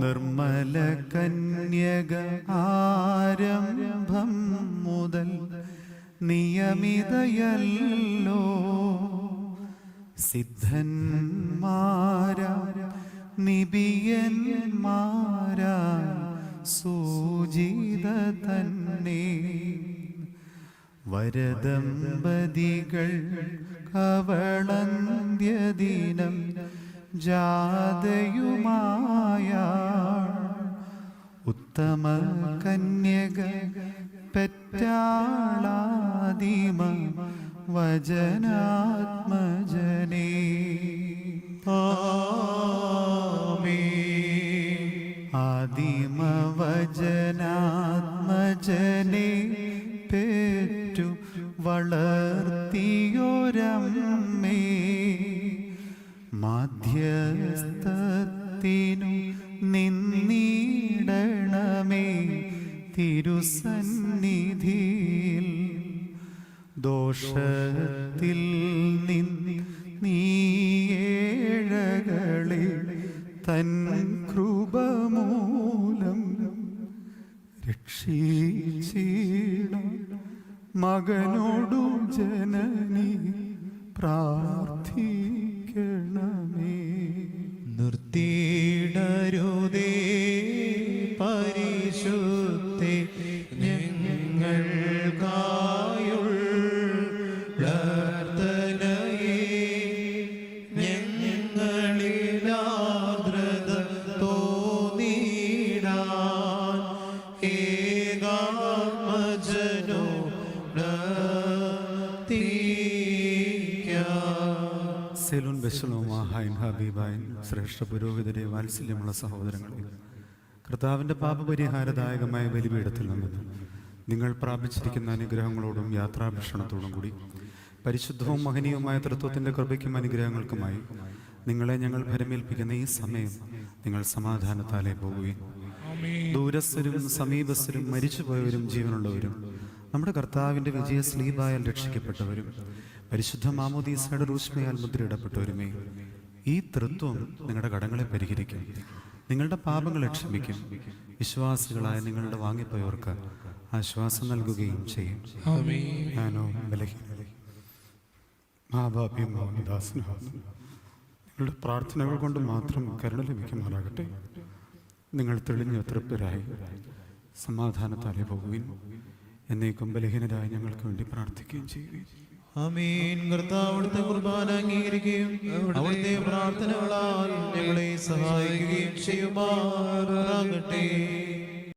നിർമ്മല കന്യക ആരംഭം മുതൽ നിയമിതയല്ലോ. സിദ്ധന്മാരാ നിബിയന്മാരാ സൂചിത തന്നെ. വരദമ്പതികൾ കവളന്ത്യദിനം ജാതയുമായ ഉത്തമ കന്യക പെറ്റാളാദിമ വചനാത്മജനേ. ആദിമ വചനാത്മജനെ പേറ്റു വളർത്തിയോരമ്മേ. മാധ്യസ്ഥത്തിനു നിന്നിടണമേ തിരുസന്നിധിയിൽ ദോഷത്തിൽ നിന്ന് തൻ കൃപമൂലം രക്ഷീണ മകനോടു ജനനി പ്രാർത്ഥിക്കണമേ ബെസലോമാഹായൻ ഹബീബായൻ ശ്രേഷ്ഠ പുരോഹിതരെ വാത്സല്യമുള്ള സഹോദരങ്ങളെ കർത്താവിന്റെ പാപപരിഹാരദായകമായ ബലിപീഠത്തിൽ നിന്ന് നിങ്ങൾ പ്രാപിച്ചിരിക്കുന്ന അനുഗ്രഹങ്ങളോടും യാത്രാഭീഷണത്തോടും കൂടി പരിശുദ്ധവും മഹനീയവുമായ തൃത്വത്തിന്റെ കൃപയ്ക്കും അനുഗ്രഹങ്ങൾക്കുമായി നിങ്ങളെ ഞങ്ങൾ ഭരമേൽപ്പിക്കുന്ന ഈ സമയം നിങ്ങൾ സമാധാനത്താലേ പോകുകയും ദൂരസ്ഥരും സമീപസ്ഥരും മരിച്ചുപോയവരും ജീവനുള്ളവരും നമ്മുടെ കർത്താവിന്റെ വിജയ സ്ലീബായാൽ രക്ഷിക്കപ്പെട്ടവരും പരിശുദ്ധ മാമോദീസയുടെ റൂഷ്മയാൽ മുദ്രയിടപ്പെട്ടവരുമേ ഈ തൃത്വം നിങ്ങളുടെ കടങ്ങളെ പരിഹരിക്കും നിങ്ങളുടെ പാപങ്ങളെ ക്ഷമിക്കും. വിശ്വാസികളായ നിങ്ങളുടെ വാങ്ങിപ്പോയവർക്ക് ആശ്വാസം നൽകുകയും ചെയ്യും. ഞാനോ നിങ്ങളുടെ പ്രാർത്ഥനകൾ കൊണ്ട് മാത്രം കരുണ ലഭിക്കുമാറാകട്ടെ. നിങ്ങൾ തെളിഞ്ഞ തൃപ്തരായി സമാധാനത്താലെ പോകുകയും എന്നേക്കും ബലഹീനരായി ഞങ്ങൾക്ക് വേണ്ടി പ്രാർത്ഥിക്കുകയും ചെയ്യുകയും കുർബാന അംഗീകരിക്കുകയും അവിടുത്തെ പ്രാർത്ഥനകളാൽ ഞങ്ങളെ സഹായിക്കുകയും ചെയ്യുമാറാകട്ടെ.